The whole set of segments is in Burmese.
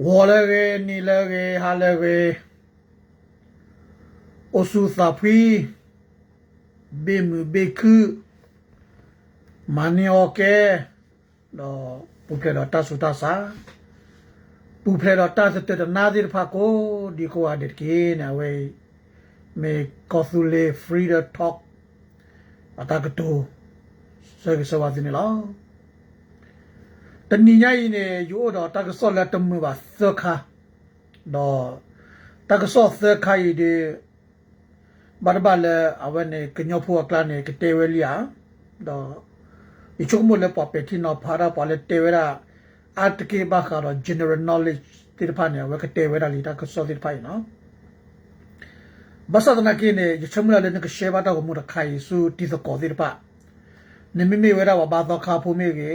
ဝါလေကေနီလေကေဟာလေကေအဆူသာဖီဘေမဘေခုမနီယိုကေတော့ပူပလက်တော့တဆူတဆာပူပလက်တော့တဆတဲ့နာဒီဖာကိုဒီကိုအဒစ်ကေနဝေမေကောဆူလေဖရီဒတော့အတာကတူစေကစဝါဒီနီလား တဏိညာရင်နေရိုးတော့တကဆော့လက်တမှုပါသခါတော့တကဆော့သခါရည်ဒီဘာဘာလဲအဝနေကညောဖို့ကလနေကတေဝလီယာတော့ဒီချုံမလဲပပတီနော်ဖာရာပလဲတေဝရာအတ်ကေဘာခါတော့ general knowledge တိဖာနေဝကတေဝရာလီတကဆော့တိဖိုင်နော်ဘဆဒနာကိနေယချုံမလဲနေကရှေဘာတော့မူတခိုင်စုတိသကောတိဖာနေမိမိဝဲတော့ဘာတော့ခါဖို့မိကေ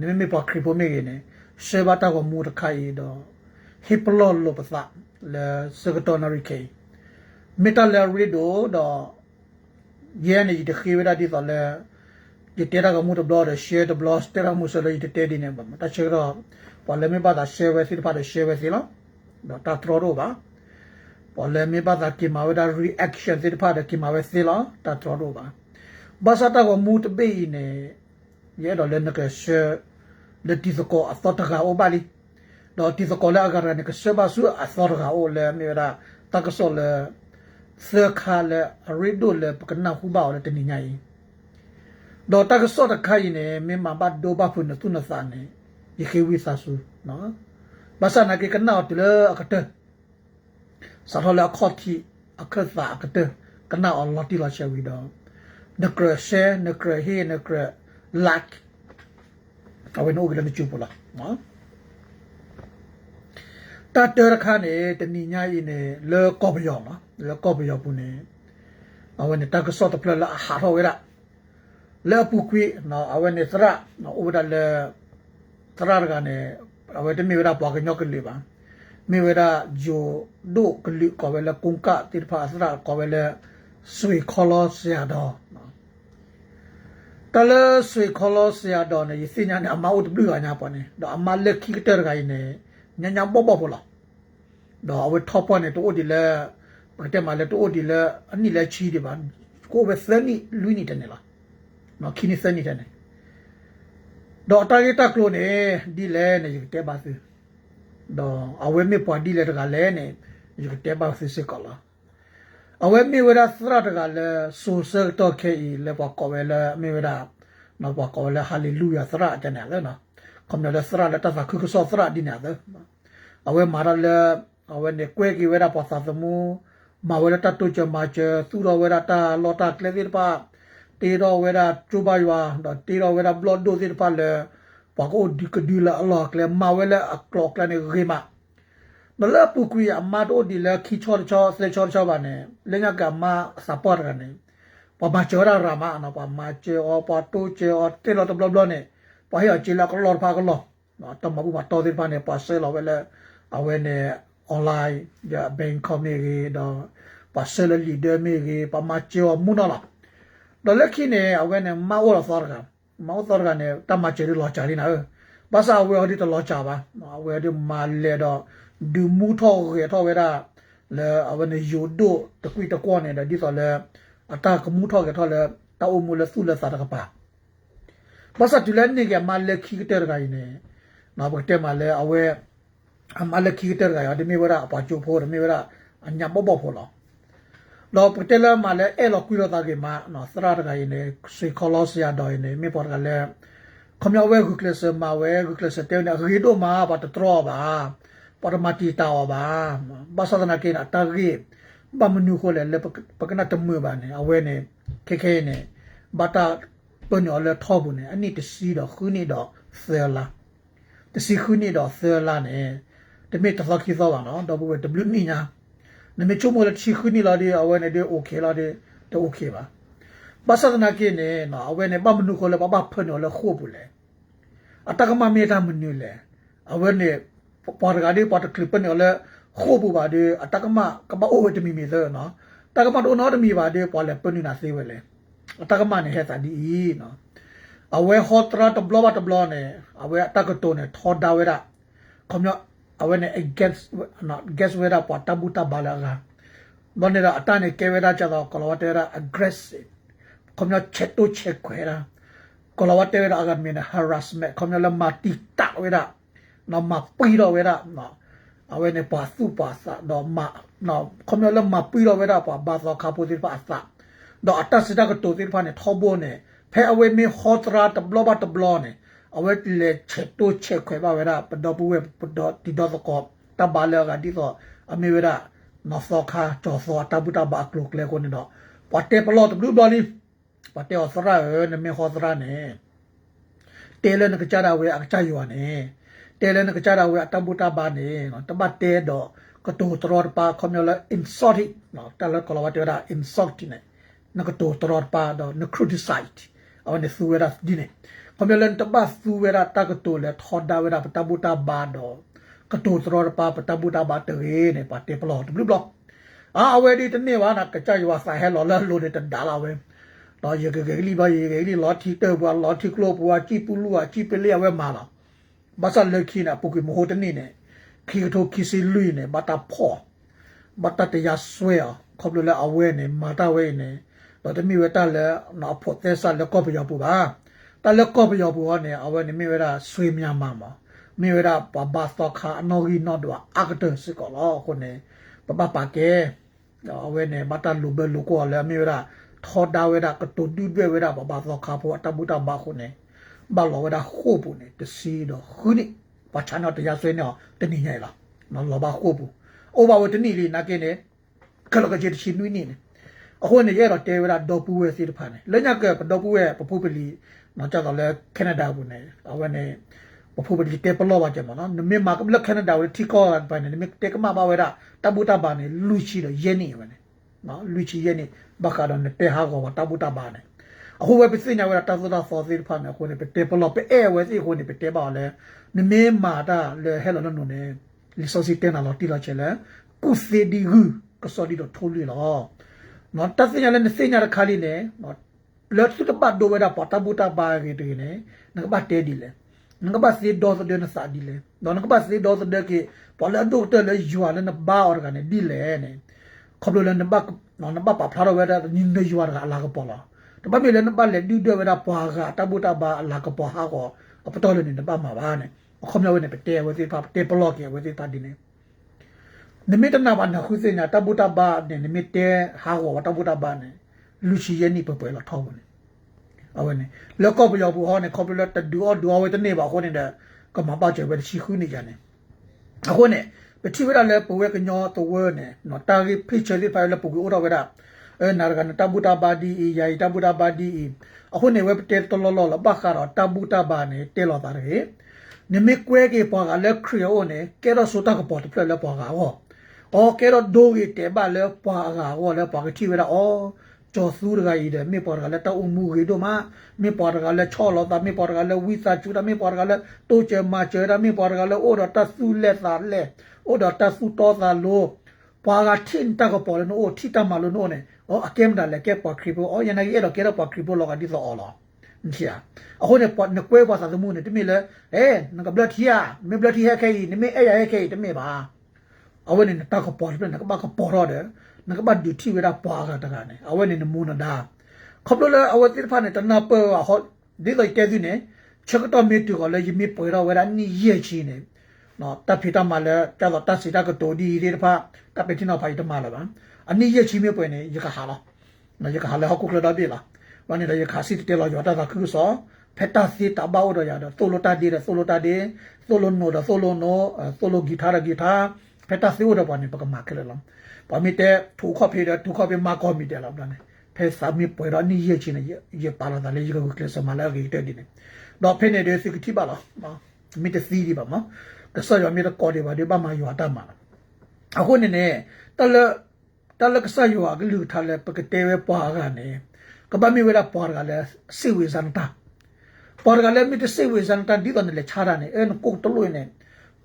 နေမိမိပခရီဖို့မိကေနေရှေဘာတော့မူတခိုင်တော့ဟစ်ပလောလောပသလဲစကတော်နရီကေ metal rido do yene de khivera di tole de tera ga mu de blog de share de blog tera mu so le de te di ne ba ta che ro pa le me ba da share we si pa de share we si lo do ta tro ro ba pa le me ba da ki ma we da reaction si pa de ki ma we si lo ta tro ro ba ba sa ta go mu de be ne ye do le ne ke share le ti so ko a so ta ga o ba li do ti so ko le aga ne ke se ba su a so ga o le me da ta ka so le စခါလေရီဒိုလေပကနာခုပါလေတနိညာယီဒေါ်တာကစောတခိုင်နေမင်းမဘတ်ဒိုဘဖုန်တုနသနေယခေဝိသဆူနော်ဘာစနာကေကနာတလေအကတစာထလာခေါတီအခသအကတကနာအလ္လာတီလာရှေဝီဒေါနကရရှေနကရဟေနကရလက် အဝနိုဂလမချူပလာနော်တတရခါနေတနိညာယီနေလေကောပယောနော်လေကောပယောပုနေအဝနေတကစောတပလလာဟာရောဝရလေပုကွေနော်အဝနေသရနော်ဥဒလေသရကနေအဝတမေဝရပွားကညောကလေးပါမေဝရဂျိုဒိုကလိကောဝဲလေကုံကတိဖာသရကောဝဲလေဆွေခေါ်လို့ဆရာတော်နော် တလဆွေခေါ်လို့ဆရာတော်နေစညာနေအမအုတ်ဘလူညာပေါ်နေတော့အမလက်ခိကတဲ့ခိုင်နေညညပေါပေါဖလားတော့အဝထောက်ပေါ်နေတို့ဒီလေပကတဲ့မှာလေတို့ဒီလေအနိလေချီဒီပါကိုပဲစနီလူနီတနေလားနော်ခင်းစနီတနေတော့တာဂက်တာကလိုနေဒီလေနေတဲ့ပါစတော့အဝဲမေပွားဒီလေတကလည်းနေယူတဲ့ပါစစကလာ အဝဲမေဝရသရတကလည်းဆိုဆယ်တော့ခဲလေပွားကောဝဲလေမေဝရနော်ပွားကောဝဲလေဟာလေလုယာသရတဲ့နေလေနော် comme le sera la tasa ku so sera dinada awe mara le awe ne kwe ki wera pa sa mu ma wera ta to cha ma cha su ro wera ta lo ta kle dir pa te ro wera chu ba ywa da te ro wera blood do dir pa le pa ko di ke di la allah kle ma wela a clock la ne ge ma မလ ပူကွေအမတို့ဒီလက်ခီချောချောစလေချောချောပါနဲ့လင်ကကမစပေါ်ကနေပပချောရရမအနပမချေောပတိုချေောတေလောတဘလဘလနဲ့ပဟိအချီလာကလောဖာကလောနော်တမဘူးမတော်တဲ့ပါနေပါဆဲလောဝဲလဲအဝဲနေ online ရဘန်ကောမီရီတော့ပါဆဲလလီဒဲမီရီပမချေောမူနလာတော့လက်ခိနေအဝဲနေမဝရသောကမောသောကနေတမချေလောချာလီနာဘာသာဝဲဒီတလောချာပါအဝဲဒီမာလေတော့ ဒူမူထောရေထောဝဲတာလေအဝဲနေယိုဒိုတကွီတကွနေတဲ့ဒီဆိုလေအတာကမူထောကေထောလေတာအုံမူလေဆုလေစာတကပါ basa tulani ke malle khiter ga ine na bate malle awe malle khiter ga de me wara apa chu pho me wara anya bo bo pho lo lo patela malle e lo kwi lo ta ke ma no sra ga ine psychology ya do ine me por ga le khomya we ku class ma we ku class te na ri do ma ba to tro ba paramati ta ba basa na ke na ta ri ba menu ko le le pa kana tamu ba ne awe ne ke ke ne bata ပညောလေထောဘူးနေအနိတစီတော့ခုနေတော့ဆယ်လာတစီခုနေတော့ဆယ်လာနေတမေတသခိသောပါနော်တော့ဘူး W နိညာနမေချုံမလေချီခုနေလာဒီအဝဲနေဒီโอเคလာဒီတော့โอเคပါဘာသာနာကိနေနော်အဝဲနေပမနုခေါ်လေပပဖညောလေခုဘူးလေအတကမမေတာမနုလေအဝဲနေ ပေါ်ကဒီပေါ်ကလစ်ပညောလေခုဘူးပါဒီအတကမကပအိုဝတမီမီလေနော်တကမတော့နော်တမီပါဒီပေါ်လေပနုနာသေးဝဲလေအတကမနေဟဲ့တာဒီနော်အဝဲဟောတရာတဘလဘတဘလနဲ့အဝဲတကတိုနဲ့ထော်ဒါဝဲတာခမအဝဲနဲ့ against not guess where up တဘူတာဘာလာကဘာနေတာအတန်းနဲ့ကဲဝဲတာကြတော့ကလောတဲရာ aggressive ခမချက်တိုချက်ခွဲတာကလောတဲရာအကမင်း harassment ခမလမတီတာဝဲတာ နော်မပီတော့ဝဲတာနော်အဝဲနဲ့ပါစုပါစာတော့မနော်ခမလမပီတော့ဝဲတာပါဘာသာခါပိုဒီပါစာတော့အတစတာကတိုဒီဖာနဲ့ထောဘောနဲ့ဖဲအဝဲမီဟောတရာတဘလဘတ်ဘလနဲ့အဝဲလေချက်တိုချက်ခွဲပါဝဲတာပဒောပူဝဲပဒောတီဒောကောတဘာလကဒီတော့အမေဝဲတာနော်စောခါကျော်စောတဘူတာဘာကလုကလေကိုနေတော့ပတ်တေပလောတဘလူဘလီပတ်တေောစရာနမေဟောစရာနဲ့တဲလနကကြတာဝဲအကကြယောနဲ့ တဲလနကကြတာဝဲတဘူတာဘာနဲ့နော်တပတ်တဲတော့ကတူတရောပါခမလ insult နော်တလကလဝတဲရာ insult နဲ့နကတူတရောပါတော့န criticize အဝနေသူဝဲတာဒီနေခမလန်တပတ်သူဝဲတာတကတူလေထော်ဒါဝဲတာတဘူတာဘာတော့ကတူတရောပါတဘူတာဘာတေနေပါတေပလောတဘလူဘလောအာအဝဲဒီတနေ့ပါနာကကြယောဆိုင်ဟဲလော်လာလို့တဲ့ဒါလာဝဲတော့ရေကကလေးပါရေကလေးလော်တီတော့ဘွာလော်တီကလောဘွာကြည့်ပူလူอ่ะကြည့်ပလေးဝဲမာလာ ဘာသာလက်ခိနာပုကမဟိုတနေ့နဲ့ခီတိုခီစီလူနဲ့ဘာတာဖောဘာတာတရဆွဲခေါပလလအဝဲနဲ့မာတာဝဲနဲ့တော့တမီဝဲတာလဲနော်ဖို့သက်ဆာလက်ကော့ပြောပူပါတလက်ကော့ပြောပူဟောနဲ့အဝဲနဲ့မီဝဲတာဆွေးမြမှာမှာမီဝဲတာဘာဘာသောခါအနော်ဂီနော်တော့အကတစစ်ကောလောခုနဲ့ပပပါကဲအဝဲနဲ့ဘာတာလူဘလူကောလဲမီဝဲတာထောဒါဝဲတာကတူဒူဘဲဝဲတာဘာဘာသောခါဖို့တဘူတာဘာခုနဲ့ ဘာလောဝဲတာခိုးပူနဲ့တစီတော့ခုနိဘာချာနော်တရားဆွေးနေတနည်းညိုင်လားနော်လောဘာခိုးပူအိုဘာဝတနည်းလေးနာကင်းနေကလကကြည့်ချင်းနွိနေနေအခုနေရတော့တေဝရဒေါ်ပူဝဲစီတဖာနေလက်ညကဒေါ်ပူဝဲပပူပလီနော်ကြတော့လဲကနေဒါဘူးနေအဝဲနေပပူပလီတေပလောပါကြမနော်နမေမာကလက်ကနေဒါဝဲတီကောပါနေနမေတေကမပါဝဲတာတဘူတာပါနေလူချီတော့ရဲနေဝဲနေနော်လူချီရဲနေဘခါတော့တေဟာကောတဘူတာပါနေ အခုဝဲပစညာဝဲတာသတာဖော်စီဖာနေခုနေပတေပလောပဲအဲဝဲစီခုနေပတေပါလဲနမေမာတာလေဟဲလောနော်နေလီဆိုစီတဲနာလောတီလာချဲလဲကုစေဒီဂူကစောဒီတော့ထိုးလီလောနော်တသညာလည်းစညာရခါလီနေနော်လောစုတပတ်ဒိုဝဲတာပတာဘူတာပါရီတေနေငကပတ်တဲဒီလေငကပတ်စီဒေါ်စဒေနစာဒီလေနော်ငကပတ်စီဒေါ်စဒေကေပေါ်လာဒိုတဲလေယွာလည်းနဘာအော်ကနေဒီလေနေခဘလလည်းနဘနော်နဘပါဖလာဝဲတာနင်းနေယွာကအလာကပေါ်လာ တပတ်မြေလည်းနဘလည်းဒီဒိုဝဲတာပွားကတဘူတာပါအလာကပေါ်ဟာကောအပတော်လည်းနဘမှာပါနေခမလဝဲနေပတဲဝဲစီပါတေပလော့ကေဝဲစီတာဒီနေနမိတနာဘာနာခုစညာတဘူတာဘာနေနမိတဲဟာကောတဘူတာဘာနေလူချီယနီပပွဲလာထောင်းနေအဝနေလောကပယောဘူဟောနေကော်ပလက်တဒူအော်ဒူအော်ဝဲတနေပါခေါနေတဲ့ကမပါချေဝဲချီခုနေကြနေအခုနေပတိဝရလဲပဝဲကညောတဝဲနေနော်တာဂီဖိချလီဖိုင်လဲပူကူအော်ဝဲတာ အဲနာရကန်တဘူတာဘာဒီယာယတဘူတာဘာဒီအခုနေဝဲတဲတလောလောလဘခါရတဘူတာဘာနေတဲလောတာရေနမေကွဲကေပေါ်ကလက်ခရီယိုနေကဲတော့ဆိုတာကပေါ်တပြက်လဲပေါ်ကဟောအော်ကဲတော့ဒိုဂီတဲပါလဲပွားကဟောလဲပွားကတိဝဲတာအော်ကျော်စုရကကြီးတယ်မေပေါ်ကလည်းတောက်မှုကြီးတို့မှာမေပေါ်ကလည်းချော်လို့တာမေပေါ်ကလည်းဝိစာချူတာမေပေါ်ကလည်းတိုးချမချေတာမေပေါ်ကလည်းအိုတော့တဆူလက်သာလက်အိုတော့တဆူတော့သာလို့ပွာကထင်တကပေါ်လို့အိုထိတမလို့နို့နဲ့ အော်အကဲမဒါလည်းကဲပေါ်ခရီပိုအော်ယနေရတော့ကဲတော့ပေါ်ခရီပိုလောကဒီဆိုအော်လားချာအခုနေပေါ်နကွဲပါသာသမုန်နေတမေလေအဲငကဘလတ်ဟီယာမေဘလတ်ဟီယာခဲနေမေအဲ့ရခဲတမေပါအဝနေတကပေါ်ပြန်ကဘာကပေါ်ရတယ်နကဘတ်ဒီတီဝဲတာပွားကတကနေအဝဲနေနမူနဒါခပလလအဝတိဖာနေတနာပဟောဒီလိုကဲဒီနေချက်တော့မေတူကလည်းယမေပွေတော့ဝဲတာနီရဲ့ချီနေ နော်တပ်ဖိတမလည်းကျတော့တပ်စီတကတိုဒီဒီတဖာတပ်ပိတိနော်ဖိုင်တမလည်းပါအနီရဲ့ချီမေပွေနေရကဟာလားနော်ရကဟာလည်းဟောကုကလဒါပြီလားဘာနေလဲရခါစီတဲလောရတာကခုစောဖက်တာစီတဘောတော့ရတော့ဆိုလိုတာဒီရဆိုလိုတာဒီဆိုလိုနိုတော့ဆိုလိုနိုဆိုလိုဂီတာရဂီတာဖက်တာစီဝတော့ပါနေပကမာကလေးလားပါမီတဲ့ထူခေါ်ဖေးတဲ့ထူခေါ်ဖေးမကောမီတဲ့လောက်တယ်ဖဲစာမီပွဲတော့နီးရချင်းရရပါလာတယ်လေရကကလစမလာဂီတဲ့ဒီနေတော့ဖဲနေတဲ့စီကတိပါလားနော်မီတဲ့စီဒီပါမ ကဆရမီတဲ့ကော်ဒီပါဒီပါမယွာတမှာအခုနေနေတလတလကဆယွာကလူထားလဲပကတဲဝဲပွားကနေကပမီဝဲတာပွားကလည်းစီဝေစန်တာပွားကလည်းမီတဲ့စီဝေစန်တာဒီတော့လည်းချားတာနေအဲကိုတလို့နေ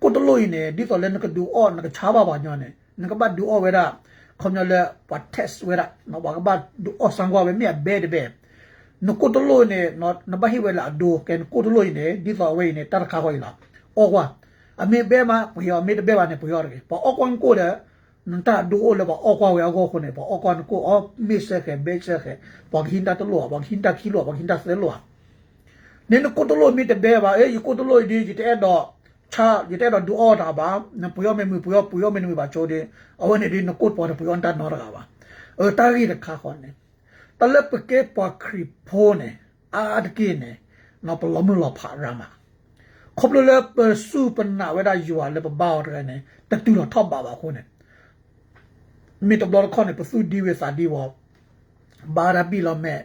ကိုတလို့နေဒီတော့လည်းနကဒူအော်နကချားပါပါညောနေ nakabat du o wera khomnya le pa test wera no ba ba du o sangwa we me be de be no ko to lo ne no na ba hi wela do ken ko to lo ne di fa we ne tar kha hoi la o wa အ အမေဘဲမှာပျော်အမေတဘဲမှာနေပျော်ရယ်ပေါ့အောက်ကွန်ကိုတဲ့နန်တာဒူအိုလေပေါ့အောက်ကွာဝဲအောက်ကိုနေပေါ့အောက်ကွန်ကိုအော်မစ်ဆက်ခဲဘဲဆက်ခဲပေါ့ဟင်တာတလောပေါ့ဟင်တာခီလောပေါ့ဟင်တာဆဲလောနင်းကိုတလောမီတဘဲပါအေးကိုတလောဒီဒီတဲ့တော့ချာဒီတဲ့တော့ဒူအော်တာပါနပျော်မေမူပျော်ပျော်မေနူပါချိုးတယ်အဝနေဒီနကိုပေါ်ပျော်တာနော်ရပါအော်တာရီတခါခေါ်နေတလက်ပကေပါခရီဖိုးနေအာဒကိနေနပလမလဖာရမှာ ခပလလပစုပနာဝဒယူအလပဘောရနေတတူတော့ထောက်ပါပါခုနေမိတဘလခွန်နေပစုဒီဝစာဒီဝဘာရဘီလမဲ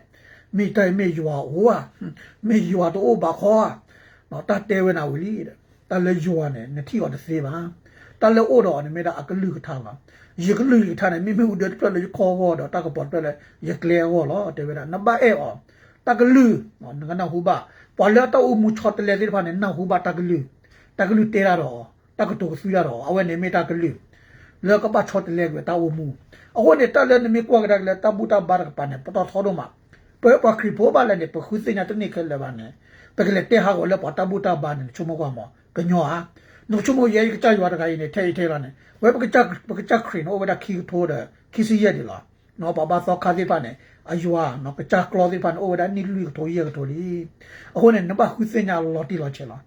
မိတိုင်မေယူဝဟိုမေယူဝတော့ဘာခေါ်နော်တတဲဝနာဝလီတလေယူဝနေနတိော်တစေပါတလေအိုတော်နေမေတာအကလူကထားပါရကလူထားနေမိမိဦးတဲ့ပြလေခေါ်ခေါ်တော့တကပေါ်ပြလေရကလေဟောလောတေဝဒနဘအဲအောတကလူနော်ငနာဟူပါ ပေါ်လာတော့မူချတ်လေဒီဖာနေနဟူပါတကလူတကလူတေရာတော့တကတူဆူရတော့အဝဲနေမေတကလူလောကပါချတ်လေကတာဝမူအဝဲနေတလည်းနေမေကွာကတလည်းတဘူတာဘာကပါနေပတော်ထောတော့မှာပွဲပခရီပိုပါလည်းနေပခုစညာတနေခဲလည်းပါနေပကလေတေဟာကိုလည်းပတဘူတာဘာနေချုံမကွာမောကညောဟာ no chumo ye ka cha ywa da kai ne thai thai la ne we ba ka cha ba ka cha khrin o ba da ki tho da ki si ye de la no ba ba so kha de pa ne a ywa no ka cha klo de pa o da ni lu tho ye ka tho li a ho ne na ba khu se nya lo ti lo che la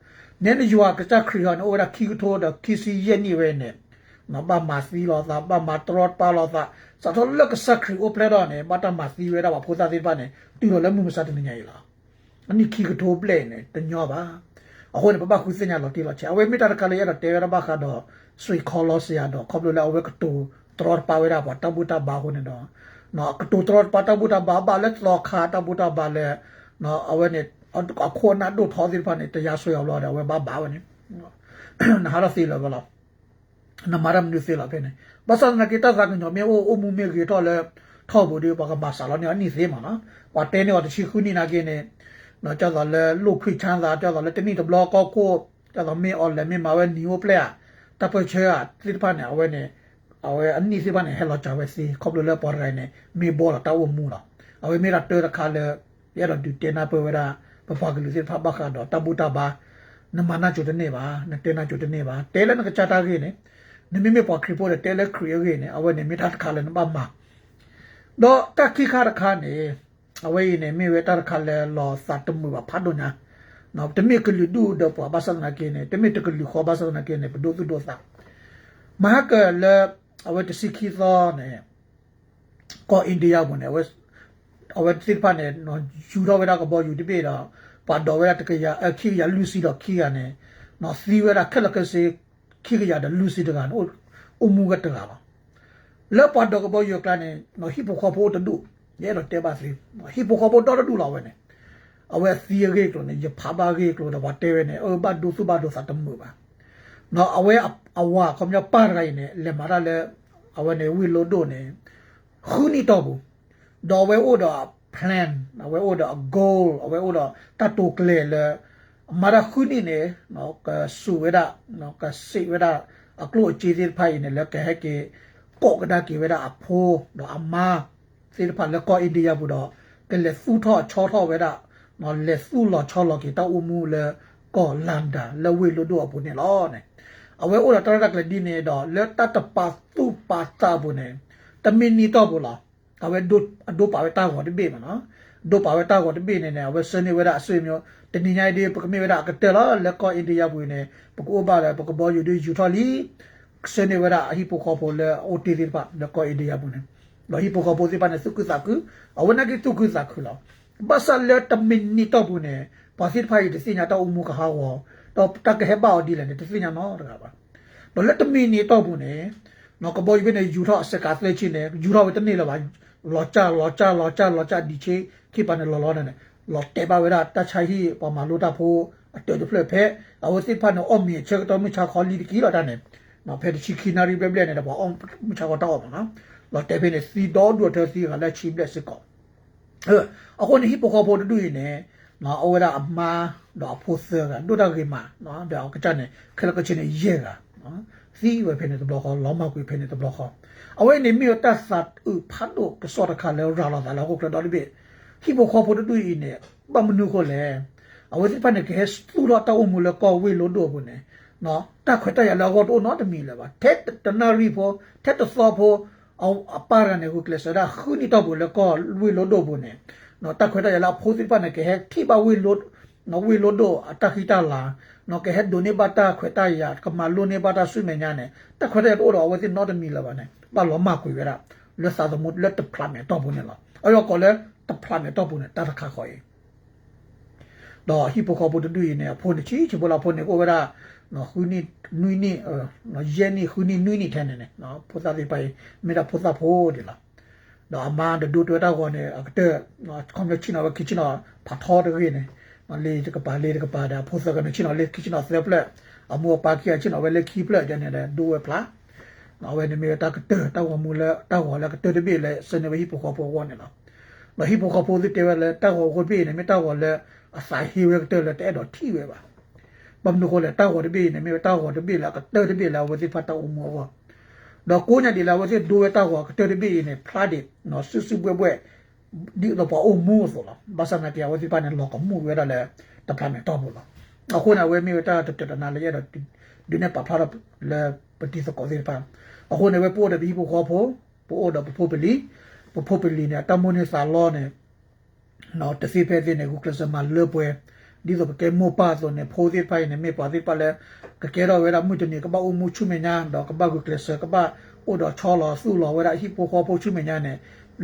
ne ne ywa ka cha khri ha no o da ki tho da ki si ye ni we ne no ba ma si lo sa ba ma trot pa lo sa sa tho le ka sa khri o ple da ne ba ta ma si we da ba pho sa de pa ne ti lo le mu ma sa de ne nya yi la ani ki ka tho ple ne ta nyo ba အခုနေပပခုစညာလို့တီလို့ချအဝဲမီတာကလေးရတဲ့ရဘခါတော့ဆွေခေါ်လို့စရတော့ခေါပလို့လည်းအဝဲကတူတရောပါဝဲတာပါတဘူတာဘာခုနေတော့ နော်ကတူတရောပါတဘူတာဘာဘာလက်လောခါတဘူတာဘာလဲနော်အဝဲနေအခုနာတို့ထောဒီပါနေတရားဆွေအောင်လို့တယ်အဝဲဘာဘာဝနေနာဟာရစီလောဘလားနမရမ်နုစီလာပဲနေဘာသာနာကိတာကညမေအိုအိုမူမေကြီးတော့လဲထောက်ဘူးဒီဘာကဘာဆာလောနေအနိစေမနော်ဘာတဲနေတော့ရှိခုနေနာကိနေနော်ကြောက်တော့လဲလူခွိချမ်းသာကြောက်တော့လဲတနည်းတဘလော့ကောကိုကြောက်တော့မေအော်လဲမေမာဝဲနီယိုပလက်တပ်ပချေအတိပနဲ့အဝဲနဲ့ အဝဲအနိစီပနဲ့ဟဲလောချဝဲစီခေါပလလဲပေါ်ရိုင်းနဲ့မေဘောလာတောက်မူလာအဝဲမေရတေရခါလဲရတော့ဒီတေနာပဝဲရာပပကလူစီဖဘခါတော့တဘူတဘာနမနာချိုတနေပါနတေနာချိုတနေပါတဲလဲနကချတာကြီးနေနမေမေပေါ်ခရီပေါ်တဲလဲခရီကြီးနေအဝဲနေမေတာခါလဲနမမတော့တခိခါရခါနေအဝေးနေမိဝဲတာခါလဲလောစာတမှုပါဖတ်တော့ညာနော်တမိကလူဒူတော့ပါဘာစနာကင်းနေတမိတကလူခေါ်ဘာစနာကင်းနေဘဒုဒုစာမဟာကလဲ အဝဲတစီခီသောနေကောအိန္ဒိယဘုန်နေဝဲအဝဲစစ်ပါနေနော်ယူတော့ဝဲတာကဘောယူတိပေတော့ပါတော့ဝဲတကရအခီရလူစီတော့ခီရနေနော်စီဝဲတာခက်လကစေခီရတဲ့လူစီတကနော်အမှုကတကပါလဲပါတော့ကဘောယူကလာနေနော်ဟိပိုခေါ်ဖို့တဒုရဲတော့တဲပါစီဟိပိုခေါ်ဖို့တော့တူလာဝဲနေအဝဲစီရကေကလို့နေရဖာပါကေကလို့တော့တဲဝဲနေအဘဒုစုဘဒုစတမှုပါနော်အဝဲအ ဝါကမြပါရိုင်းနေလေမာရလေအဝဲနေဝီလိုဒိုနေခူနီတော့ဘူးတော့ဝဲအိုတော့ plan အဝဲအိုတော့ goal အဝဲအိုတော့တတူကလေလေမာရခူနီနေနော်ကဆူဝဲတာနော်ကစိဝဲတာအကလို့အကြည့်သေးဖိုင်နေလေကဲဟဲကေကောကဒါကေဝဲတာအဖိုးတော့အမားစေဖာလကောအိန္ဒိယဘူးတော့ကလေဖူထောချောထောဝဲတာနော်လေဖူလောချောလောကေတောအမှုလေကောလန်ဒါလေဝေလိုတော့ဘူးနေလောနေ အဝဲအိုတာတရကလေဒီနေတော့လေတတပါသူပါတာဘူးနေတမင်နီတော့ဘူးလားအဝဲဒုဒုပါဝဲတာဟောဒီဘေးမနော်ဒုပါဝဲတာဟောဒီဘေးနေနေအဝဲစနေဝဲတာအဆွေမျိုးတနင်္ညာဒီပကမေဝဲတာကတဲလားလေကောအိန္ဒိယဘူးနေပကိုပါလေပကဘောယူဒီယူထော်လီစနေဝဲတာအဟိပိုခေါ်ဖို့လေအိုတီဒီပါလေကောအိန္ဒိယဘူးနေ lo hi poko posi pa ne suku saku awana ki suku saku lo basa le tamin ni to bu ne pasit phai de sinya to umu ka ha wo to tak he ba di le ne de sinya no da ba lo le tamin ni to bu ne no ko boy be ne yu tho se ka tle chi ne yu tho be ta ne la ba lo cha lo cha lo cha lo cha di che ki pa ne lo lo ne lo te ba we da ta chai hi pa ma lo ta pho အတေတဖလက်ဖဲအဝစစ်ဖတ်နော်အမီချက်တော့မချခေါ်လီကီလာတန်းနေနော်ဖဲချီခီနာရီပဲပလက်နေတော့အောင်မချခေါ်တော့ပါနော်လောတေဖေနေစီတော်တို့တဲ့စီကလည်းချီပလက်စစ်ကောအဲအခုနေဟိပိုခေါ်ဖို့တူရနေနော်အဝရအမား တော့ဖို့စကတို့တော့ကိမနော်တော့ကချနေခလကချနေရဲကနော်စီဝဖေနေတော့ခေါ်လောမကွေဖေနေတော့ခေါ်အဝဲနေမြေတတ်စတ်ဥဖတ်တော့ကစောတခါလဲရာလာလာကိုကတော့ဒီဟိပိုခေါ်ဖို့တူရနေဘာမနုခေါ်လဲအဝဲဒီပနေကဲစတူတော့တောင်းမူလကောဝေလို့တော့ဘူးနေနော်တက်ခွတ်တက်ရလောက်တော့နော်တမီလဲပါတက်တနာရီဖို့တက်တသောဖို့အောင်အပါရနေခုကလစရာခုနီတော့ဘူးလကောဝီလို့တော့ဘူးနေနော်တက်ခွတ်တက်ရလောက်ဖိုးစီပါနေကဲထိပါဝီလို့ နော်ဝီလို့တော့အတခိတလာနော်ကဲဒိုနေဘတာခွတ်တက်ရကမလူနေဘတာဆွေမညာနေတက်ခွတ်တက်တော့ဝစီနော်တမီလဲပါနေဘာလို့မကွေရလက်စားသမုတ်လက်တဖလာမယ်တော့ဘူးနေလားအဲ့တော့ကောလဲတဖလာမယ်တော့ဘူးနေတတ်ခါခေါ်ရင်တော့ဟီပိုကောဘတူနေဖုန်ချီချဘလာဖုန်နေကိုဝရနော်ခုနီနွီနီနော်ရဲနီခုနီနွီနီထဲနေနော်ဖုသာဒီပိုင်မေတာဖုသာဖိုးဒီလားတော့အမန်ဒဒူတွတာကောနေအကတဲ့နော်ကွန်ပလက်ချီနော်ကီချီနော်ဖတ်ထော်တဲ့ရင်းနော် လေတကပါလေတကပါဒါဖုသာကနေချီနော်လေကီချီနော်ဆပ်လက်အမောပါကီချီနော်ဝဲလေခီပလက်ကျနေတယ်ဒူဝဲဖလားနော်ဝဲနေမေတာကတဲ့တောက်ဝမူလဲတောက်ဝလဲကတဲ့တပိလဲစနေဝဟီပိုကောပိုဝနေလားမဟီပိုကောပိုဒီတဲဝလဲတောက်ဝကိုပိနေမေတောက်ဝလဲအစာဟီဝဲကတဲ့လဲတဲ့တော့ထီဝဲပါဘမ်နကိုလေတောက်ဝတပိနေမေတောက်ဝတပိလာကတဲ့တပိလာဝတိဖတ်တောက်မောဝတော့ကိုညာဒီလာဝတိဒူဝဲတောက်ဝကတဲ့တပိနေဖလာဒီနော်ဆူဆူပွဲပွဲ ဒီတော့ပေါ်အမှုဆိုလားဘာသာနာတရားဝတိပါနေလောကမှုဝဲတယ်လေတပလာမေတော့ဘူးလားအခုနဝဲမေတာတတနာလေရတော့ဒီနေပါဖလာလေပတိစကောဒီပါအခုနဝဲပို့တဲ့ဒီပိုခေါ်ဖို့ပို့တော့ပို့ပလီပို့ပလီနေတမွန်နေစာလောနေနော်တစီဖဲတဲ့နေကုကလစမလေပွဲဒီတော့ကဲမောပါဆိုနေဖိုးသေးပိုင်နေမေပါသေးပါလေကကဲတော့ဝဲတာမှုတနေကပအုံမှုချုမညာတော့ကပကုကလစကပ အိုတော့ချောလောစုလောဝဲတာဟိပိုခေါ်ပို့ချုမညာနေ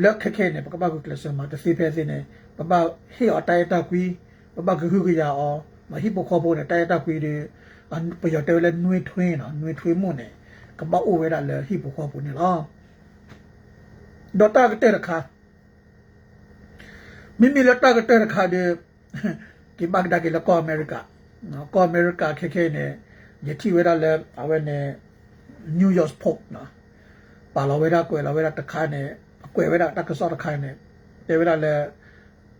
လက်ခက်ခဲနေပကပကုကလစမတစီဖဲတဲ့နေပပဟေအတိုင်တာကွီပပကခုကရအောင်မဟိပိုခေါ်ပို့နေတိုင်တာကွီဒီအန်ပရတဲလဲနွေထွင်းနော်နွေထွေးမှုနေကပအိုဝဲတာလေဟိပိုခေါ်ပို့နေလားဒေါ်တာကတဲ့ခါမိမိလက်တာကတဲ့ခါဒီဒီဘဂဒါကလကောအမေရိကနော်ကောအမေရိကခေခေနေယတိဝဲတာလဲအဝဲနေနယူးယောက်ပေါ့နော် ပါလာဝဲတာကွယ်လာဝဲတာတခါနေအကွယ်ဝဲတာတက္ကဆော့တခါနေတေဝဲတာလဲ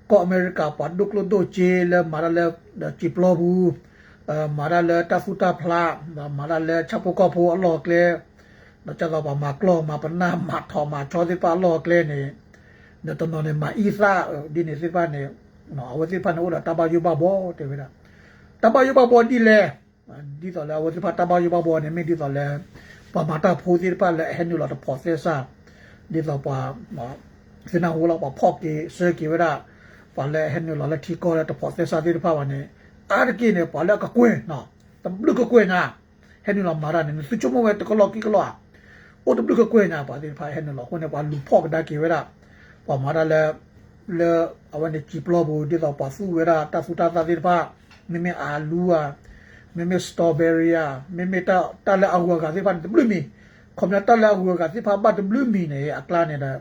ကောအမေရိကပတ်ဒုကလို့ဒိုချေလဲမာရလဲချီပလောဘူးအမာရလဲတဖူတာဖလာမာရလဲချပ်ပကောဖိုအလောကလေတော့ကြတော့ပါမကလောမပနာမထောမချောဒီပါလောကလေနေတော့တော့နေမအီစာဒီနေစစ်ပါနေနော်ဝစီဖာနိုလာတဘာယူဘဘောတေဝဲတာတဘာယူဘဘောဒီလေဒီတော့လဲဝစီဖာတဘာယူဘဘောနေမိဒီတော့လဲ ပါမတာဖိုးစီပါလဲဟန်နူလာတော့ processor ဒီတော့ပါစနာဟိုလာပါဖော့ကေစကေဝဲတာပါလဲဟန်နူလာလက်တီကောတဲ့ processor ဒီပါဝနေအာရကိနေပါလဲကကွင်းနော်တဘလူကကွင်းနာဟန်နူလာမာရာနေစုချမဝဲတကလောကီကလောအိုတဘလူကကွင်းနာပါဒီဖာဟန်နူလာဟိုနေပါလူဖော့ကဒါကေဝဲတာပါမာရာလဲ လေအဝန်ချီပလောဘူဒီတော့ပါစုဝရတာဖူတာတာဒီပါမမေအာလူအာမမေစတော်ဘယ်ရီယာမမေတာတလအဝကစီပါဘလူမီခွန်တလအဝကစီပါပါဘလူမီနေအကလာနေတာ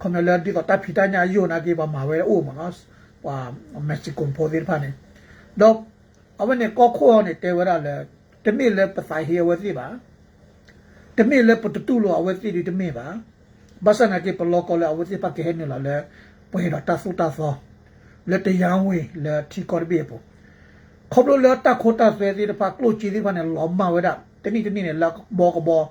ခွန်လဒီတော့တပ်ဖီတညာယိုနာကေပါမာဝဲအိုမငါဝါမက္ဆီကွန်ပိုဒီပါနေတော့အဝန်နေကောခိုနေတေဝရလေတမီလေပဆိုင်ဟီဝစီပါတမီလေပတတူလောအဝစီဒီတမီပါဘာစနာကေပလောကောလေအဝစီပါကေဟနေလာလေပွေတော့တဆုတသောလက်တရားဝင်လက်ထီကော်ဘေပို ခေါပလိုလက်တခိုတာဆွဲစီတပါကလို့ချီဒီဖာနဲ့လောမဝဲတာတနည်းတနည်းနဲ့လက်ဘောကဘော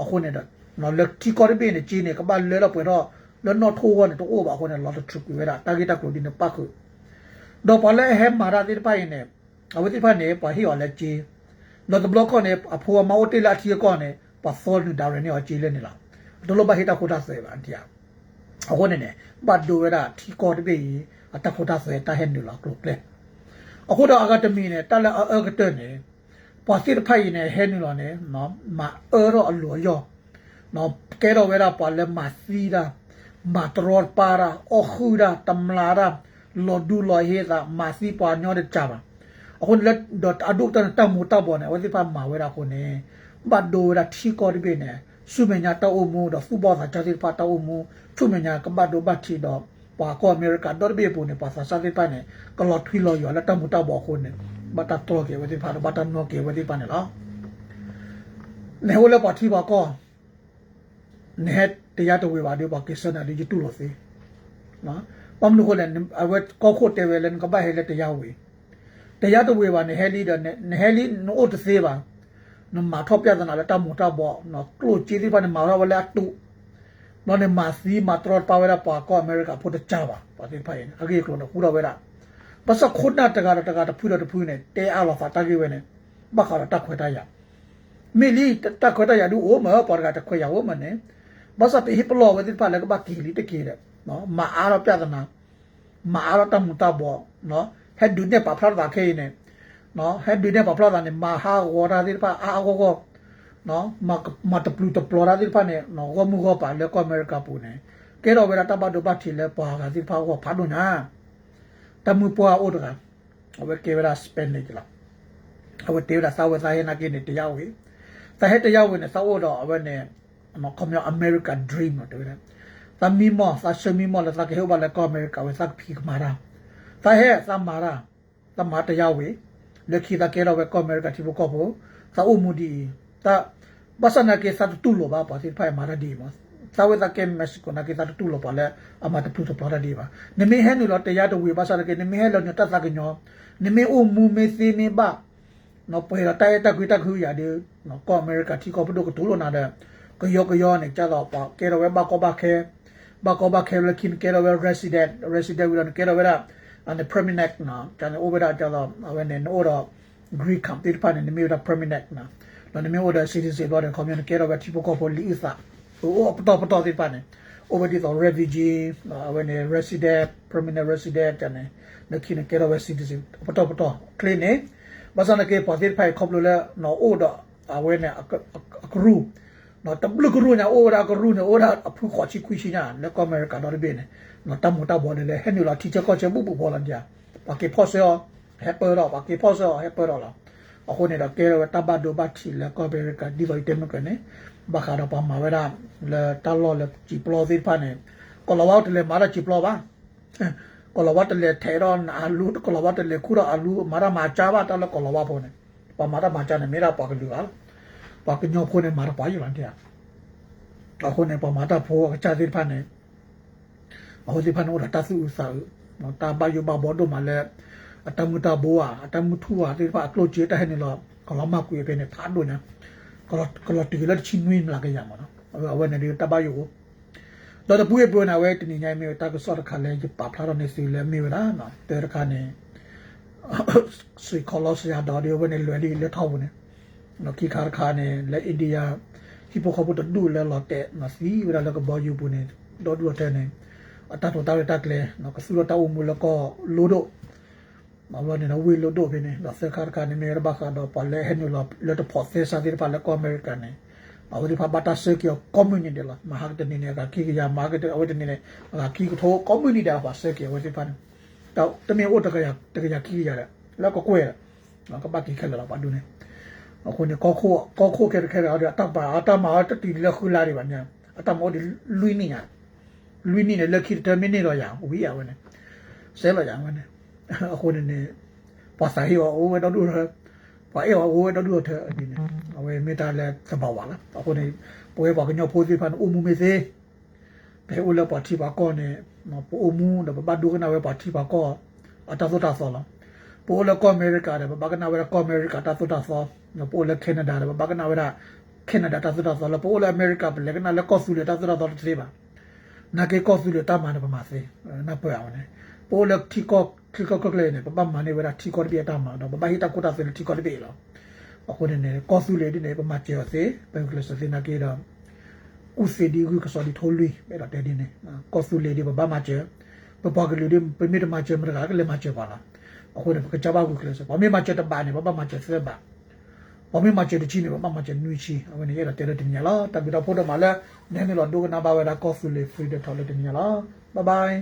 အခုနဲ့တော့နော်လက်ထီကော်ဘေနဲ့ချီနေကပါလဲတော့ပွေတော့လက်တော့ထိုးဝင်တော့ဘာအခုနဲ့လောတော့ထရဝဲတာတာဂက်တာကိုဒီနေပါခုတော့ပါလဲဟဲမာရာဒီပိုင်နေအဝတိဖာနေပါဟီော်လက်ချီတော့ဘလော့ကောနဲ့အဖိုးမောတေလာတီကောနဲ့ပါဆောလ်ဒါရနေအချီလဲနေလားတော့လောဘဟီတာခိုတာဆွဲပါအန်တီယာအခုနဲ့ဘတ်ဒိုရတာထီကောတပေအတခိုတာဆွဲတာဟဲ့နူလာကလုတ်လေ အခုတော့အကတမီနဲ့တက်လက်အကတနဲ့ပါစစ်ဖိုင်နဲ့ဟဲ့နူလာနဲ့နော်မအော်ရောအလိုရောနော်ကဲတော့ဝဲတာပါလဲမစီတာမတရောပါရာအခုဒါတမလာရာလောဒူလောဟေတာမစီပါညောတဲ့ချာပါအခုလက်ဒတ်အဒုတ်တန်တမူတဘောနဲ့ဝစီပါမာဝဲတာခုနေဘတ်ဒိုရထီကောတပေနဲ့စုမညာတောအမှုတော့စူဘောသာချတိပါတောအမှုချုမညာက ပတ်တော့ဘတ်ချီတော့ပါကောအမေရိကန်တော့ဘေပူနေပါစာစာတိပါနေကလော့ထွီလောရလက်တမှုတော့ဘောခုနေဘတ်တော့ကေဝတိဖာဘတ်တော့ကေဝတိပါနေလားနေဟိုလပါတီပါကောနေတရားတော်ဝေပါဒီပါကိစ္စနာဒီတူလို့စီနော်ပမ်လူကိုလည်းအဝက်ကောခိုတေဝဲလန်ကဘာဟဲလက်တရားဝေတရားတော်ဝေပါနေဟဲလီတော့နေဟဲလီနို့တသေးပါနော်မာထောပြဒနာလက်တမတာဘောနော်ကလိုချီဒီပါနေမာရဝလက်တူ နော်နေမာစီမာထရပါဝရပါကောအမေရိကဖို့တချပါပါတိဖိုင်အကေကလိုနော်ခုတော့ဝဲတာပစခုနာတကာတကာတဖူးတော့တဖူးနေတဲအားလာဖာတကေဝဲနေဘခါတခွေတရမိလီတခွတ်တရဒူအိုမပေါ်ကတခွတ်ရဝမနဲ့ဘာစပဟိပလောဝတိပါလကဘကီလီတကီရနော်မအားရပြဒနာမအားရတမှုတဘော နော်ဟက်ဒူနေပါဖလာတာခဲနေနော်ဟက်ဒူနေပါဖလာတာနေမဟာဝရာဒီပါအာဂောဂောနော်မမတပလူတပလောရာဒီပါနေနော်ဂောမှုဂောပါလေကောအမေရိကပူနေကဲတော့ဝရတဘဒဘတ်တီလေပွာကဒီဖာဂောဖာဒုနာတမှုပွာအိုဒကအဝကေဝရာစပန်နေကြလားအဝတေဝရာစာဝစာယနာကိနေတရားဝေသဟက်တရားဝေနေစာဝတော့အဝနဲ့နော်ကမြောအမေရိကန်ဒရီမ်တော့တယ်သမီမောသာရှမီမောလသကေဟဘလကောအမေရိကဝေသကဖီကမာရာသဟက်သမာရာသမတရားဝေလက်ခိတကေရောဝေကောအမေရိကတိဘကောဘောသာအမှုဒီတာ ဘာစနာကေသတ်တူလိုပါပါတိဖိုင်မာရာဒီမသာဝေတကေမက်ဆီကိုနာကေသတ်တူလိုပါလေအမတပလူတပလာဒီပါနမေဟဲနူလောတရားတဝေဘာစနာကေနမေဟဲလောညတသကညောနမေအိုမူမေစီမေဘာနော်ပွေရတိုက်တက်ခွေတက်ခွေရဒီနော်ကောအမေရိကတီကောပဒိုကဒူလိုနာတဲ့ကယောကယောနဲ့ကြတော့ပါကေရောဝဲဘကောဘခဲဘကောဘခဲလခင်ကေရော ဝဲ resident resident ဝရကေရောဝဲ and the permanent na kan over da jalo when in order greek camp the pan in the middle permanent na no the middle citizen lo the communicate over tipo ko poli isa o pato pato the pan over the refugee uh, when a resident permanent resident and the kin ke over citizen pato pato clean ne basana ke patir phai khop lo le no order awen ne akru no tablu kru nya order akru ne order aphu kho chi khui chi nya le ko america do be ne နော်တမတာဘောလေဟဲ့နူလာတီချာကောချေဘူဘူဘောလန်ကြာပါကေဖော့ဆောဟက်ပါတော့ပါကေဖော့ဆောဟက်ပါတော့လား အခုနေတာကဲရတဘဒိုဘတ်ချီလာကောဘေရကဒီဗိုက်တမကနေဘာခါတော့ပါမဝရလေတလောလေချီပလောသေးဖာနေကလဝတ်လေမာရချီပလောပါကလဝတ်လေထေရွန်အာလူကလဝတ်လေခူရအာလူမာရမာချာဘာတလကလဝတ်ပေါ်နေပါမာရမာချာနေမေရာပါကလူအားပါကညောဖိုနေမာရပါယူလန်တဲ့အခုနေပါမာတာဖိုးကချာသေးဖာနေဟိုဒီဖန်ဟိုတာစုစာနော်တာဘယဘဘောဒိုမလဲ အတမတာဘောအတမထူဝတိပါအကလို့ကျေတိုင်းနေလောကလမကွေပဲနေဖာဒိုနာကလကလတီလက်ချင်းနွေးမလာကြရမနော်အဝယ်နေတပါယူတော့တပူရဲ့ပြောနာဝဲတင်းညိုင်းမျိုးတာကစော့တခါလဲပါဖလာတော့နေစီလဲမေးလားနော်တဲတခါနေဆွေကလော့စရာဒါဒီဝနေလွယ်လေးလက်ထောက်ဝင်နော်ခိခါခါနေလက်အိန္ဒိယဟီပိုခဘူတဒူလဲလော့တဲ့နော်စီဝရလကဘောယူပုန်နေဒေါ်ဒူတဲ့နေအတတော်တာတတ်လဲနော်ကဆူရတာအုံမူလကလိုတော့ ပလဲဟနူလလက်တော့ဖော်သေးစားဒီပါလကောအမေရိကန်နေအဝဒီဖာဘတာဆေကီကွန်မြူနတီလာမဟာကတနေနေကခီကရမာကတအဝဒနေနေခီကထိုကွန်မြူနတီတာပါဆေကီဝဒီဖန်တော့တမင်ဥတကရတကရခီရတဲ့လောက်ကကွဲနော်ကပတ်ခီခက်လာပါဒူနေအခုနေကောခိုကောခိုခဲခဲရအတပါအတမအတတီလက်ခူလာရီပါညာအတမောဒီလူနီညာလူနီနဲ့လက်ခိတမင်းနေတော့ရအောင်ဝီရဝင်နေဆဲလို့ရဝင်နေ အခုနေနေပါစာဟီဝအိုဝဲတော့ဒူရပါအေဝအိုဝဲတော့ဒူထအဒီနေအဝဲမေတာလက်သဘောပါလားအခုနေပွဲပါကညဖိုးစီဖန်အူမူမေစေဘဲဦးလပါတီပါကောနေနော်ပိုမူတော့ဘာဒူကနာဝဲပါတီပါကောအတသောတာဆောလားပိုလကောအမေရိကတဲ့ဘာကနာဝဲကောအမေရိကတာသောတာဆောနော်ပိုလကနေဒါတဲ့ဘာကနာဝဲကနေဒါတာသောတာဆောလားပိုလအမေရိကဘလကနာလကောဆူလေတာသောတာဆောတဲ့ပါ na ke ko su le ta ma ne pa ma se na po ya ne po le ti ko ti ko ko le ne pa pa ma ne wa ti ko de ta ma do pa hi ta ko ta se ti ko de be lo အခုနေနေကောဆူလေဒီနေပမာကျော်စေဘယ်ကလစစနာကေတော့ဥစေဒီကူကစောဒီထိုးလွေပဲတော့တဲ့ဒီနေကောဆူလေဒီပပမာကျော်ပပကလူဒီပမီတမာကျော်မရကလည်းမကျော်ပါလားအခုနေကကြပါကူကလစပမေမကျော်တပါနေပပမာကျော်စေပါပမေမကျော်တချီနေပပမာကျော်နွီချီအခုနေရတဲ့တဲ့တင်ရလားတပိတော့ဖို့တော့မလဲနည်းနည်းတော့ဒုကနာပါဝဲတာကောဆူလေဖရီဒထော်လေတင်ရလားဘိုင်ဘိုင်